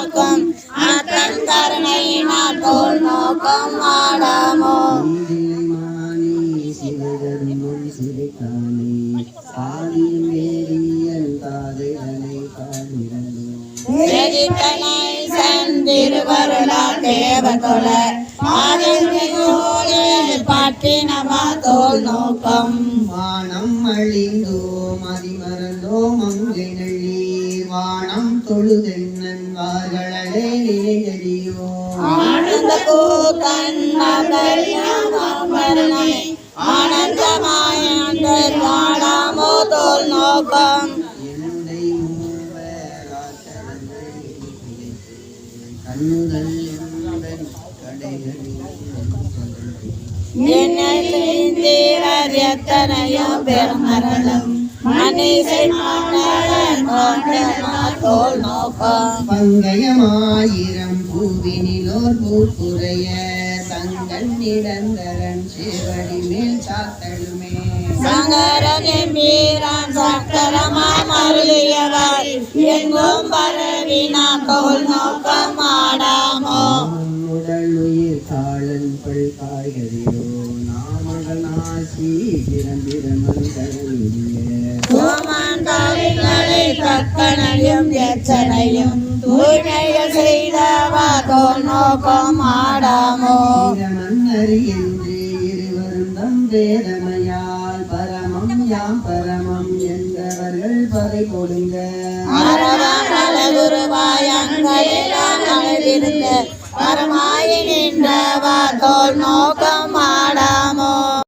காக்கும் அத்தன் கருணையினால் தோல் நோக்கம் ஆடாமோ. நீதிலை மானி சாதியும் வேதியல் தேவதொல தோல் நோக்கம். வானம் அழிந்தோம் அதிமறந்தோம் அங்கை நள்ளி வானம் தொழுதென்னன் வார்களே நிலையடியோ ஆனந்த கூத்தன் ஆனந்தமாயந்த காணாமோ தோல் நோக்கம். கண்ணுதல் கடைகளில் எத்தனையோ தோல் நோக்கம் பங்கயமாயிரம் பூவினிலோர் பூப்புரைய தங்கள் நிரந்தரன் சேவடி மேல் சாத்தடுமே தோல் உடல் உயிர் காலன் பல் காய்கறியோ நாமகள் தரணிய கோமாந்தாரிகளை கற்பனையும் எச்சனையும் தூய்மைகள் செய்தவா நோக்கம் ஆடாமோ மன்னரி என்று இருவரும் தம் வேதமையால் பரமம் யாம் பரமம் என்றவர்கள் பறை கொடுங்க பரமாயி நின்றவா நோக்கம்